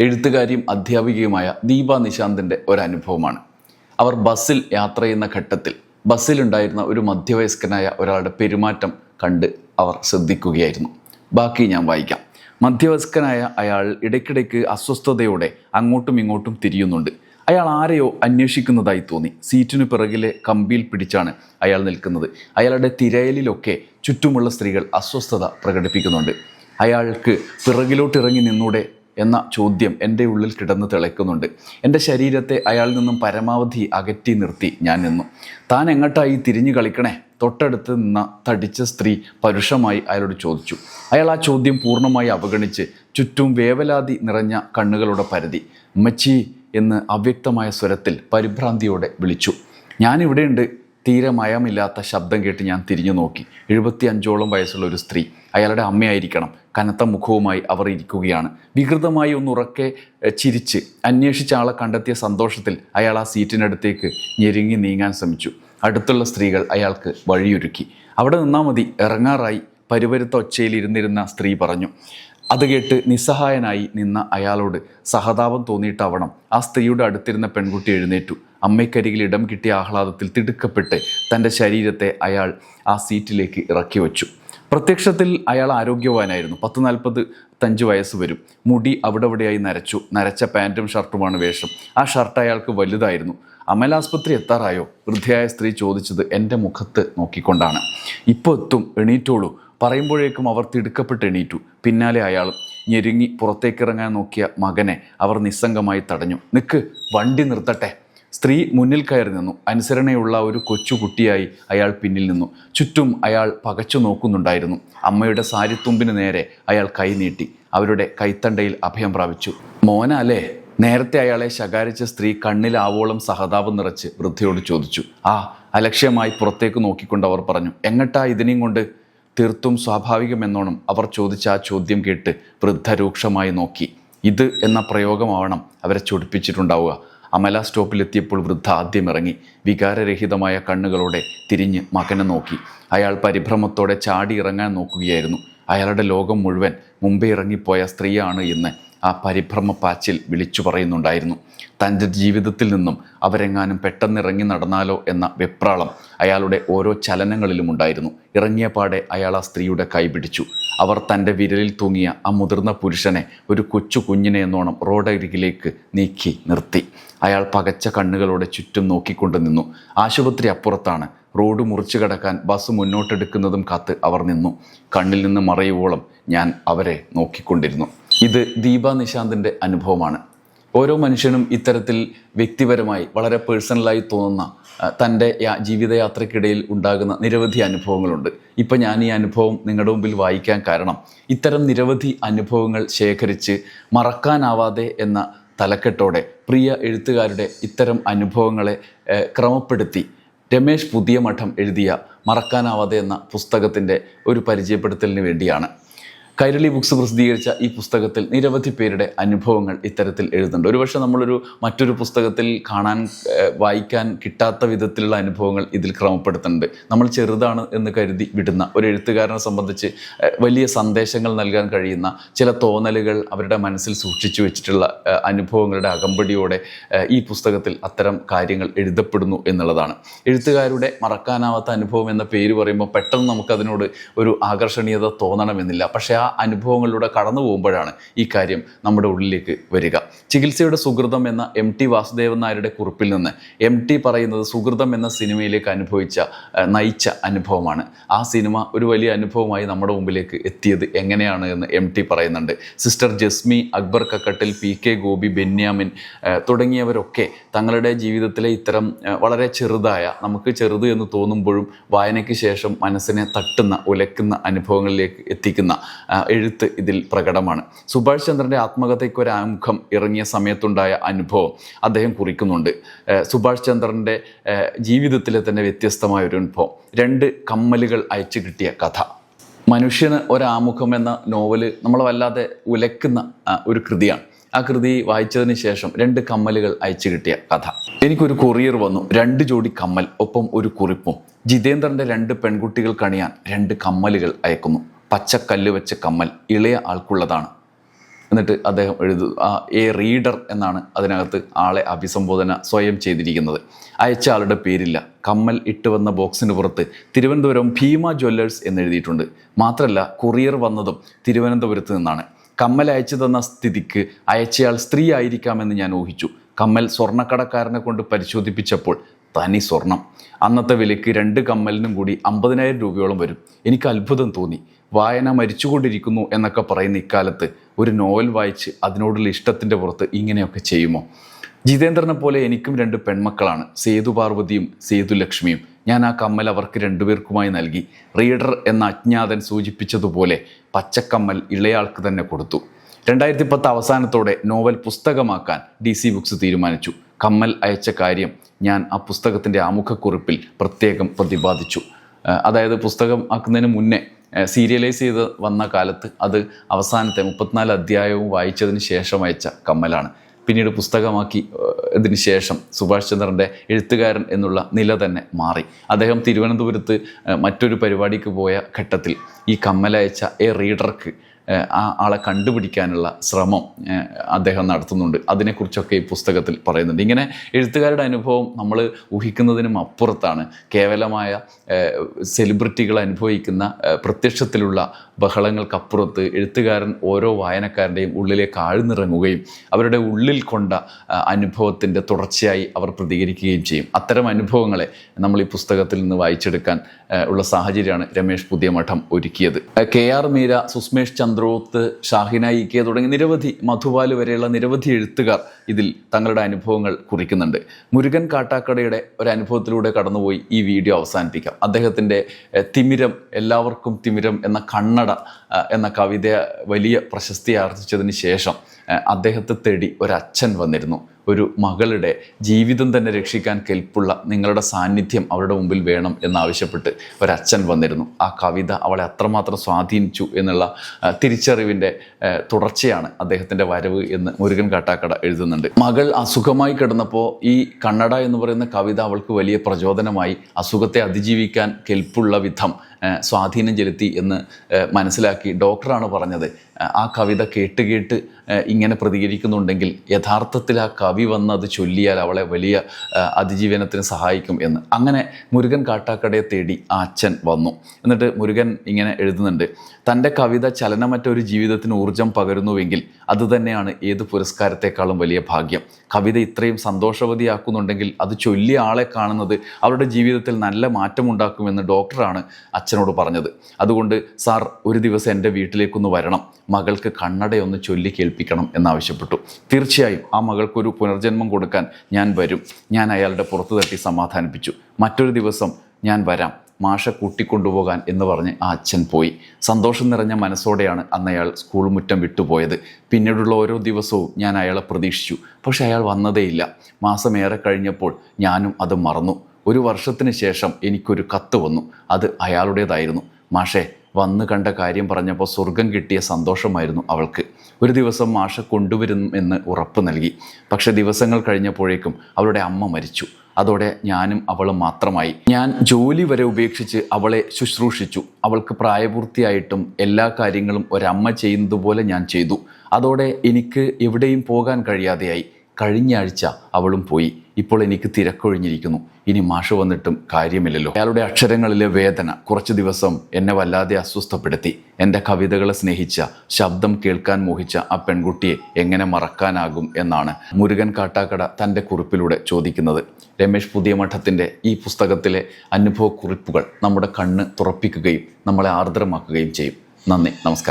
എഴുത്തുകാരിയും അധ്യാപികയുമായ ദീപ നിശാന്തിന്റെ ഒരനുഭവമാണ്. അവർ ബസ്സിൽ യാത്ര ചെയ്യുന്ന ഘട്ടത്തിൽ ബസ്സിലുണ്ടായിരുന്ന ഒരു മധ്യവയസ്കനായ ഒരാളുടെ പെരുമാറ്റം കണ്ട് അവർ ശ്രദ്ധിക്കുകയായിരുന്നു. ബാക്കി ഞാൻ വായിക്കാം. മധ്യവയസ്കനായ അയാൾ ഇടയ്ക്കിടയ്ക്ക് അസ്വസ്ഥതയോടെ അങ്ങോട്ടും ഇങ്ങോട്ടും തിരിയുന്നുണ്ട്. അയാൾ ആരെയോ അന്വേഷിക്കുന്നതായി തോന്നി. സീറ്റിനു പിറകിലെ കമ്പിയിൽ പിടിച്ചാണ് അയാൾ നിൽക്കുന്നത്. അയാളുടെ തിരയലിലൊക്കെ ചുറ്റുമുള്ള സ്ത്രീകൾ അസ്വസ്ഥത പ്രകടിപ്പിക്കുന്നുണ്ട്. അയാൾക്ക് പിറകിലോട്ടിറങ്ങി നിന്നൂടെ എന്ന ചോദ്യം എന്റെ ഉള്ളിൽ കിടന്ന് തിളയ്ക്കുന്നുണ്ട്. എന്റെ ശരീരത്തെ അയാളിൽ നിന്നും പരമാവധി അകറ്റി നിർത്തി ഞാൻ നിന്നു. താൻ എങ്ങോട്ടായി തിരിഞ്ഞു കളിക്കണേ? തൊട്ടടുത്ത് നിന്ന തടിച്ച സ്ത്രീ പരുഷമായി അയാളോട് ചോദിച്ചു. അയാൾ ആ ചോദ്യം പൂർണമായി അവഗണിച്ച് ചുറ്റും വേവലാതി നിറഞ്ഞ കണ്ണുകളുടെ പരിധി ഉമ്മച്ചി എന്ന് അവ്യക്തമായ സ്വരത്തിൽ പരിഭ്രാന്തിയോടെ വിളിച്ചു. ഞാനിവിടെയുണ്ട്. തീരെ മയമില്ലാത്ത ശബ്ദം കേട്ട് ഞാൻ തിരിഞ്ഞു നോക്കി. എഴുപത്തി അഞ്ചോളം വയസ്സുള്ള ഒരു സ്ത്രീ. അയാളുടെ അമ്മയായിരിക്കണം. കനത്ത മുഖവുമായി അവർ ഇരിക്കുകയാണ്. വികൃതമായി ഒന്ന് ഉറക്കെ ചിരിച്ച് അന്വേഷിച്ച ആളെ കണ്ടെത്തിയ സന്തോഷത്തിൽ അയാൾ ആ സീറ്റിനടുത്തേക്ക് ഞെരുങ്ങി നീങ്ങാൻ ശ്രമിച്ചു. അടുത്തുള്ള സ്ത്രീകൾ അയാൾക്ക് വഴിയൊരുക്കി. അവിടെ നിന്നാൽ മതി. ഇറങ്ങാറായി. പരുവരുത്ത ഒച്ചയിൽ ഇരുന്നിരുന്ന സ്ത്രീ പറഞ്ഞു. അത് കേട്ട് നിസ്സഹായനായി നിന്ന അയാളോട് സഹതാപം തോന്നിയിട്ടാവണം. ആ സ്ത്രീയുടെ അടുത്തിരുന്ന പെൺകുട്ടി എഴുന്നേറ്റു. അമ്മയ്ക്കരികിൽ ഇടം കിട്ടിയ ആഹ്ലാദത്തിൽ തിടുക്കപ്പെട്ട് തന്റെ ശരീരത്തെ അയാൾ ആ സീറ്റിലേക്ക് ഇറക്കി വച്ചു പ്രത്യക്ഷത്തിൽ അയാൾ ആരോഗ്യവാനായിരുന്നു. പത്ത് നാൽപ്പത് തഞ്ച് വയസ്സ് വരും. മുടി അവിടെ ഇവിടെയായി നരച്ചു. നരച്ച പാന്റും ഷർട്ടുമാണ് വേഷം. ആ ഷർട്ട് അയാൾക്ക് വലുതായിരുന്നു. അമലാസ്പത്രി എത്താറായോ? വൃദ്ധയായ സ്ത്രീ ചോദിച്ചത് എന്റെ മുഖത്ത് നോക്കിക്കൊണ്ടാണ്. ഇപ്പോൾ എത്തും. എണീറ്റോളൂ. പറയുമ്പോഴേക്കും അവർ തിടുക്കപ്പെട്ട് എണീറ്റു. പിന്നാലെ അയാൾ ഞെരുങ്ങി പുറത്തേക്കിറങ്ങാൻ നോക്കിയ മകനെ അവർ നിസ്സംഗമായി തടഞ്ഞു. നിൽക്ക് വണ്ടി നിർത്തട്ടെ. സ്ത്രീ മുന്നിൽ കയറി നിന്നു. അനുസരണയുള്ള ഒരു കൊച്ചുകുട്ടിയായി അയാൾ പിന്നിൽ നിന്നു. ചുറ്റും അയാൾ പകച്ചു നോക്കുന്നുണ്ടായിരുന്നു. അമ്മയുടെ സാരിത്തുമ്പിന് നേരെ അയാൾ കൈ നീട്ടി. അവരുടെ കൈത്തണ്ടയിൽ അഭയം പ്രാപിച്ചു. മോന അല്ലേ നേരത്തെ അയാളെ ശകാരിച്ച സ്ത്രീ കണ്ണിലാവോളം സഹതാപം നിറച്ച് വൃദ്ധയോട് ചോദിച്ചു. ആ അലക്ഷ്യമായി പുറത്തേക്ക് നോക്കിക്കൊണ്ട് അവർ പറഞ്ഞു. എങ്ങട്ടാ ഇതിനെയും കൊണ്ട്? തീർത്തും സ്വാഭാവികമെന്നോണം അവർ ചോദിച്ച ആ ചോദ്യം കേട്ട് വൃദ്ധ രൂക്ഷമായി നോക്കി. ഇത് എന്ന പ്രയോഗമാവണം അവരെ ചൊടിപ്പിച്ചിട്ടുണ്ടാവുക. അമല സ്റ്റോപ്പിലെത്തിയപ്പോൾ വൃദ്ധ ആദ്യം ഇറങ്ങി വികാരരഹിതമായ കണ്ണുകളോടെ തിരിഞ്ഞ് മകനെ നോക്കി. അയാൾ പരിഭ്രമത്തോടെ ചാടി ഇറങ്ങാൻ നോക്കുകയായിരുന്നു. അയാളുടെ ലോകം മുഴുവൻ മുമ്പേ ഇറങ്ങിപ്പോയ സ്ത്രീയാണ് എന്ന് ആ പരിഭ്രമ പാച്ചിൽ വിളിച്ചു പറയുന്നുണ്ടായിരുന്നു. തന്റെ ജീവിതത്തിൽ നിന്നും അവരെങ്ങാനും പെട്ടെന്ന് ഇറങ്ങി നടന്നാലോ എന്ന വെപ്രാളം അയാളുടെ ഓരോ ചലനങ്ങളിലും ഉണ്ടായിരുന്നു. ഇറങ്ങിയ പാടെ അയാൾ ആ സ്ത്രീയുടെ കൈ പിടിച്ചു. അവർ തന്റെ വിരലിൽ തൂങ്ങിയ ആ മുതിർന്ന പുരുഷനെ ഒരു കൊച്ചു കുഞ്ഞിനെ എന്നോണം റോഡരികിലേക്ക് നീക്കി നിർത്തി. അയാൾ പകച്ച കണ്ണുകളോടെ ചുറ്റും നോക്കിക്കൊണ്ട് നിന്നു. ആശുപത്രി അപ്പുറത്താണ്. റോഡ് മുറിച്ചു കടക്കാൻ ബസ് മുന്നോട്ടെടുക്കുന്നതും കാത്ത് അവർ നിന്നു. കണ്ണിൽ നിന്ന് മറയുവോളം ഞാൻ അവരെ നോക്കിക്കൊണ്ടിരുന്നു. ഇത് ദീപ നിശാന്തിന്റെ അനുഭവമാണ്. ഓരോ മനുഷ്യനും ഇത്തരത്തിൽ വ്യക്തിപരമായി വളരെ പേഴ്സണലായി തോന്നുന്ന തന്റെ ജീവിതയാത്രയ്ക്കിടയിൽ ഉണ്ടാകുന്ന നിരവധി അനുഭവങ്ങളുണ്ട്. ഇപ്പം ഞാൻ ഈ അനുഭവം നിങ്ങളുടെ മുമ്പിൽ വായിക്കാൻ കാരണം ഇത്തരം നിരവധി അനുഭവങ്ങൾ ശേഖരിച്ച് മറക്കാനാവാതെ എന്ന തലക്കെട്ടോടെ പ്രിയ എഴുത്തുകാരുടെ ഇത്തരം അനുഭവങ്ങളെ ക്രമപ്പെടുത്തി രമേശ് പുതിയ മഠം എഴുതിയ മറക്കാനാവാതെ എന്ന പുസ്തകത്തിന്റെ ഒരു പരിചയപ്പെടുത്തലിന് വേണ്ടിയാണ്. കൈരളി ബുക്സ് പ്രസിദ്ധീകരിച്ച ഈ പുസ്തകത്തിൽ നിരവധി പേരുടെ അനുഭവങ്ങൾ ഇത്തരത്തിൽ എഴുതുന്നുണ്ട്. ഒരുപക്ഷെ നമ്മളൊരു മറ്റൊരു പുസ്തകത്തിൽ കാണാൻ വായിക്കാൻ കിട്ടാത്ത വിധത്തിലുള്ള അനുഭവങ്ങൾ ഇതിൽ ക്രമപ്പെടുത്തുന്നുണ്ട്. നമ്മൾ ചെറുതാണ് എന്ന് കരുതി വിടുന്ന ഒരു എഴുത്തുകാരനെ സംബന്ധിച്ച് വലിയ സന്ദേശങ്ങൾ നൽകാൻ കഴിയുന്ന ചില തോന്നലുകൾ അവരുടെ മനസ്സിൽ സൂക്ഷിച്ചു വെച്ചിട്ടുള്ള അനുഭവങ്ങളുടെ അകമ്പടിയോടെ ഈ പുസ്തകത്തിൽ അത്തരം കാര്യങ്ങൾ എഴുതപ്പെടുന്നു എന്നുള്ളതാണ്. എഴുത്തുകാരുടെ മറക്കാനാവാത്ത അനുഭവം എന്ന പേര് പറയുമ്പോൾ പെട്ടെന്ന് നമുക്കതിനോട് ഒരു ആകർഷണീയത തോന്നണമെന്നില്ല. പക്ഷേ ആ അനുഭവങ്ങളിലൂടെ കടന്നു പോകുമ്പോഴാണ് ഈ കാര്യം നമ്മുടെ ഉള്ളിലേക്ക് വരിക. ചികിത്സയുടെ സുഹൃതം എന്ന എം ടി വാസുദേവൻ നായരുടെ കുറിപ്പിൽ നിന്ന് എം ടി പറയുന്നത് സുഹൃതം എന്ന സിനിമയിലേക്ക് അനുഭവിച്ച നയിച്ച അനുഭവമാണ്. ആ സിനിമ ഒരു വലിയ അനുഭവമായി നമ്മുടെ മുമ്പിലേക്ക് എത്തിയത് എങ്ങനെയാണ് എന്ന് എം ടി പറയുന്നുണ്ട്. Sister Jesmi Akbar Kakkattil P K Gopi Benyamin തുടങ്ങിയവരൊക്കെ തങ്ങളുടെ ജീവിതത്തിലെ ഇത്തരം വളരെ ചെറുതായ നമുക്ക് ചെറുത് എന്ന് തോന്നുമ്പോഴും വായനയ്ക്ക് ശേഷം മനസ്സിനെ തട്ടുന്ന ഉലക്കുന്ന അനുഭവങ്ങളിലേക്ക് എത്തിക്കുന്ന എഴുത്ത് ഇതിൽ പ്രകടമാണ്. സുഭാഷ് ചന്ദ്രന്റെ ആത്മകഥയ്ക്ക് ഒരു ആമുഖം ഇറങ്ങിയ സമയത്തുണ്ടായ അനുഭവം അദ്ദേഹം കുറിക്കുന്നുണ്ട്. സുഭാഷ് ചന്ദ്രന്റെ ജീവിതത്തിലെ തന്നെ വ്യത്യസ്തമായ ഒരു അനുഭവം. രണ്ട് കമ്മലുകൾ അയച്ചു കിട്ടിയ കഥ. മനുഷ്യന് ഒരാമുഖം എന്ന നോവൽ നമ്മളെ വല്ലാതെ ഉലക്കുന്ന ഒരു കൃതിയാണ്. ആ കൃതി വായിച്ചതിന് ശേഷം രണ്ട് കമ്മലുകൾ അയച്ചു കിട്ടിയ കഥ. എനിക്കൊരു കൊറിയർ വന്നു. രണ്ട് ജോഡി കമ്മൽ ഒപ്പം ഒരു കുറിപ്പും. ജിതേന്ദ്രന്റെ രണ്ട് പെൺകുട്ടികൾ കണിയാൻ രണ്ട് കമ്മലുകൾ അയക്കുന്നു. പച്ചക്കല്ല് വെച്ച കമ്മൽ ഇളയ ആൾക്കുള്ളതാണ്. എന്നിട്ട് അദ്ദേഹം എഴുതു ആ എ റീഡർ എന്നാണ് അതിനകത്ത് ആളെ അഭിസംബോധന സ്വയം ചെയ്തിരിക്കുന്നത്. അയച്ച ആളുടെ പേരില്ല. കമ്മൽ ഇട്ട് വന്ന ബോക്സിന് പുറത്ത് തിരുവനന്തപുരം ഭീമ ജ്വല്ലേഴ്സ് എന്നെഴുതിയിട്ടുണ്ട് മാത്രമല്ല കൊറിയർ വന്നതും തിരുവനന്തപുരത്ത് നിന്നാണ്. കമ്മൽ അയച്ചു തന്ന സ്ഥിതിക്ക് അയച്ചയാൾ സ്ത്രീ ആയിരിക്കാമെന്ന് ഞാൻ ഊഹിച്ചു. കമ്മൽ സ്വർണക്കടക്കാരനെ കൊണ്ട് പരിശോധിപ്പിച്ചപ്പോൾ തനി സ്വർണം. അന്നത്തെ വിലയ്ക്ക് രണ്ട് കമ്മലിനും കൂടി അമ്പതിനായിരം രൂപയോളം വരും. എനിക്ക് അത്ഭുതം തോന്നി. വായന മരിച്ചുകൊണ്ടിരിക്കുന്നു എന്നൊക്കെ പറയുന്ന ഇക്കാലത്ത് ഒരു നോവൽ വായിച്ച് അതിനോടുള്ള ഇഷ്ടത്തിന്റെ പുറത്ത് ഇങ്ങനെയൊക്കെ ചെയ്യുമോ? ജിതേന്ദ്രനെ പോലെ എനിക്കും രണ്ട് പെൺമക്കളാണ്. സേതു പാർവതിയും സേതു ലക്ഷ്മിയും ഞാൻ ആ കമ്മൽ അവർക്ക് രണ്ടുപേർക്കുമായി നൽകി. റീഡർ എന്ന അജ്ഞാതൻ സൂചിപ്പിച്ചതുപോലെ പച്ചക്കമ്മൽ ഇളയാൾക്ക് തന്നെ കൊടുത്തു. രണ്ടായിരത്തി പത്ത് അവസാനത്തോടെ നോവൽ പുസ്തകമാക്കാൻ ഡി സി ബുക്സ് തീരുമാനിച്ചു. കമ്മൽ അയച്ച കാര്യം ഞാൻ ആ പുസ്തകത്തിന്റെ ആമുഖക്കുറിപ്പിൽ പ്രത്യേകം പ്രതിപാദിച്ചു. അതായത് പുസ്തകം ആക്കുന്നതിന് മുന്നേ സീരിയലൈസ് ചെയ്ത് വന്ന കാലത്ത് അത് അവസാനത്തെ മുപ്പത്തിനാല് അധ്യായവും വായിച്ചതിന് ശേഷം അയച്ച കമ്മലാണ്. പിന്നീട് പുസ്തകമാക്കി അതിന് ശേഷം സുഭാഷ് ചന്ദ്രന്റെ എഴുത്തുകാരൻ എന്നുള്ള നില തന്നെ മാറി. അദ്ദേഹം തിരുവനന്തപുരത്ത് മറ്റൊരു പരിപാടിക്ക് പോയ ഘട്ടത്തിൽ ഈ കമ്മലയച്ച എ റീഡർക്ക് ആ ആളെ കണ്ടുപിടിക്കാനുള്ള ശ്രമം അദ്ദേഹം നടത്തുന്നുണ്ട്. അതിനെക്കുറിച്ചൊക്കെ ഈ പുസ്തകത്തിൽ പറയുന്നുണ്ട്. ഇങ്ങനെ എഴുത്തുകാരുടെ അനുഭവം നമ്മൾ ഊഹിക്കുന്നതിനും അപ്പുറത്താണ്. കേവലമായ സെലിബ്രിറ്റികൾ അനുഭവിക്കുന്ന പ്രത്യക്ഷത്തിലുള്ള ബഹളങ്ങൾക്കപ്പുറത്ത് എഴുത്തുകാരൻ ഓരോ വായനക്കാരന്റെയും ഉള്ളിലേക്ക് ആഴ്ന്നിറങ്ങുകയും അവരുടെ ഉള്ളിൽ കൊണ്ട അനുഭവത്തിന്റെ തുടർച്ചയായി അവർ പ്രതികരിക്കുകയും ചെയ്യും. അത്തരം അനുഭവങ്ങളെ നമ്മൾ ഈ പുസ്തകത്തിൽ നിന്ന് വായിച്ചെടുക്കാൻ ഉള്ള സാഹചര്യമാണ് രമേശ് പുതിയ മഠം ഒരുക്കിയത് K R Meera Susmesh Chandroth Shahina E K തുടങ്ങി നിരവധി മധുബാൽ വരെയുള്ള നിരവധി എഴുത്തുകാർ ഇതിൽ തങ്ങളുടെ അനുഭവങ്ങൾ കുറിക്കുന്നുണ്ട്. മുരുകൻ കാട്ടാക്കടയുടെ ഒരു അനുഭവത്തിലൂടെ കടന്നുപോയി ഈ വീഡിയോ അവസാനിപ്പിക്കാം. അദ്ദേഹത്തിന്റെ തിമിരം എല്ലാവർക്കും തിമിരം എന്ന കണ്ണട ഏഹ്, എന്ന കവിത വലിയ പ്രശസ്തി ആർജിച്ചതിന് ശേഷം അദ്ദേഹത്തെ തേടി ഒരച്ഛൻ വന്നിരുന്നു. ഒരു മകളുടെ ജീവിതം തന്നെ രക്ഷിക്കാൻ കെൽപ്പുള്ള നിങ്ങളുടെ സാന്നിധ്യം അവരുടെ മുമ്പിൽ വേണം എന്നാവശ്യപ്പെട്ട് ഒരച്ഛൻ വന്നിരുന്നു. ആ കവിത അവളെ അത്രമാത്രം സ്വാധീനിച്ചു എന്നുള്ള തിരിച്ചറിവിന്റെ തുടർച്ചയാണ് അദ്ദേഹത്തിന്റെ വരവ് എന്ന് മുരുകൻ കാട്ടാക്കട എഴുതുന്നുണ്ട്. മകൾ അസുഖമായി കിടന്നപ്പോൾ ഈ കണ്ണട എന്ന് പറയുന്ന കവിത അവൾക്ക് വലിയ പ്രചോദനമായി അസുഖത്തെ അതിജീവിക്കാൻ കെൽപ്പുള്ള വിധം സ്വാധീനം ചെലുത്തി എന്ന് മനസ്സിലാക്കി ഡോക്ടറാണ് പറഞ്ഞത്. ആ, കവിത കേട്ട് കേട്ട് ഇങ്ങനെ പ്രതികരിക്കുന്നുണ്ടെങ്കിൽ യഥാർത്ഥത്തിൽ ആ കവി വന്ന് അത് ചൊല്ലിയാൽ അവളെ വലിയ അതിജീവനത്തിന് സഹായിക്കും എന്ന്. അങ്ങനെ മുരുകൻ കാട്ടാക്കടയെ തേടി ആ അച്ഛൻ വന്നു. എന്നിട്ട് മുരുകൻ ഇങ്ങനെ എഴുതുന്നുണ്ട് തന്റെ കവിത ചലനമറ്റ ഒരു ജീവിതത്തിന് ഊർജം പകരുന്നുവെങ്കിൽ അതുതന്നെയാണ് ഏത് പുരസ്കാരത്തെക്കാളും വലിയ ഭാഗ്യം. കവിത ഇത്രയും സന്തോഷവതിയാക്കുന്നുണ്ടെങ്കിൽ അത് ചൊല്ലിയ ആളെ കാണുന്നത് അവരുടെ ജീവിതത്തിൽ നല്ല മാറ്റമുണ്ടാക്കുമെന്ന് ഡോക്ടറാണ് അച്ഛനോട് പറഞ്ഞത്. അതുകൊണ്ട് സാർ ഒരു ദിവസം എന്റെ വീട്ടിലേക്കൊന്ന് വരണം. മകൾക്ക് കണ്ണടയൊന്ന് ചൊല്ലി കേൾപ്പിക്കണം എന്നാവശ്യപ്പെട്ടു. തീർച്ചയായും ആ മകൾക്കൊരു പുനർജന്മം കൊടുക്കാൻ ഞാൻ വരും. ഞാൻ അയാളുടെ പുറത്തു തട്ടി സമാധാനിപ്പിച്ചു. മറ്റൊരു ദിവസം ഞാൻ വരാം. മാഷ കൂട്ടിക്കൊണ്ടുപോകാൻ എന്ന് പറഞ്ഞ് ആ അച്ഛൻ പോയി. സന്തോഷം നിറഞ്ഞ മനസ്സോടെയാണ് അന്ന് അയാൾ സ്കൂൾ മുറ്റം വിട്ടുപോയത്. പിന്നീടുള്ള ഓരോ ദിവസവും ഞാൻ അയാളെ പ്രതീക്ഷിച്ചു. പക്ഷെ അയാൾ വന്നതേയില്ല. മാസമേറെ കഴിഞ്ഞപ്പോൾ ഞാനും അത് മറന്നു. ഒരു വർഷത്തിന് ശേഷം എനിക്കൊരു കത്ത് വന്നു. അത് അയാളുടേതായിരുന്നു. മാഷേ വന്ന് കണ്ട കാര്യം പറഞ്ഞപ്പോൾ സ്വർഗം കിട്ടിയ സന്തോഷമായിരുന്നു അവൾക്ക്. ഒരു ദിവസം മാഷ കൊണ്ടുവരും എന്ന് ഉറപ്പ് നൽകി. പക്ഷെ ദിവസങ്ങൾ കഴിഞ്ഞപ്പോഴേക്കും അവളുടെ അമ്മ മരിച്ചു. അതോടെ ഞാനും അവളും മാത്രമായി. ഞാൻ ജോലി വരെ ഉപേക്ഷിച്ച് അവളെ ശുശ്രൂഷിച്ചു. അവൾക്ക് പ്രായപൂർത്തിയായിട്ടും എല്ലാ കാര്യങ്ങളും ഒരമ്മ ചെയ്യുന്നത് പോലെ ഞാൻ ചെയ്തു. അതോടെ എനിക്ക് എവിടെയും പോകാൻ കഴിയാതെയായി. കഴിഞ്ഞ ആഴ്ച അവളും പോയി. ഇപ്പോൾ എനിക്ക് തിരക്കൊഴിഞ്ഞിരിക്കുന്നു. ഇനി മാഷ് വന്നിട്ടും കാര്യമില്ലല്ലോ. അയാളുടെ അക്ഷരങ്ങളിലെ വേദന കുറച്ച് ദിവസം എന്നെ വല്ലാതെ അസ്വസ്ഥപ്പെടുത്തി. എന്റെ കവിതകളെ സ്നേഹിച്ച ശബ്ദം കേൾക്കാൻ മോഹിച്ച ആ പെൺകുട്ടിയെ എങ്ങനെ മറക്കാനാകും എന്നാണ് മുരുകൻ കാട്ടാക്കട തന്റെ കുറിപ്പിലൂടെ ചോദിക്കുന്നത്. രമേശ് പുതിയ മഠത്തിന്റെ ഈ പുസ്തകത്തിലെ അനുഭവ കുറിപ്പുകൾ നമ്മുടെ കണ്ണ് തുറപ്പിക്കുകയും നമ്മളെ ആർദ്രമാക്കുകയും ചെയ്യും. നന്ദി നമസ്കാരം.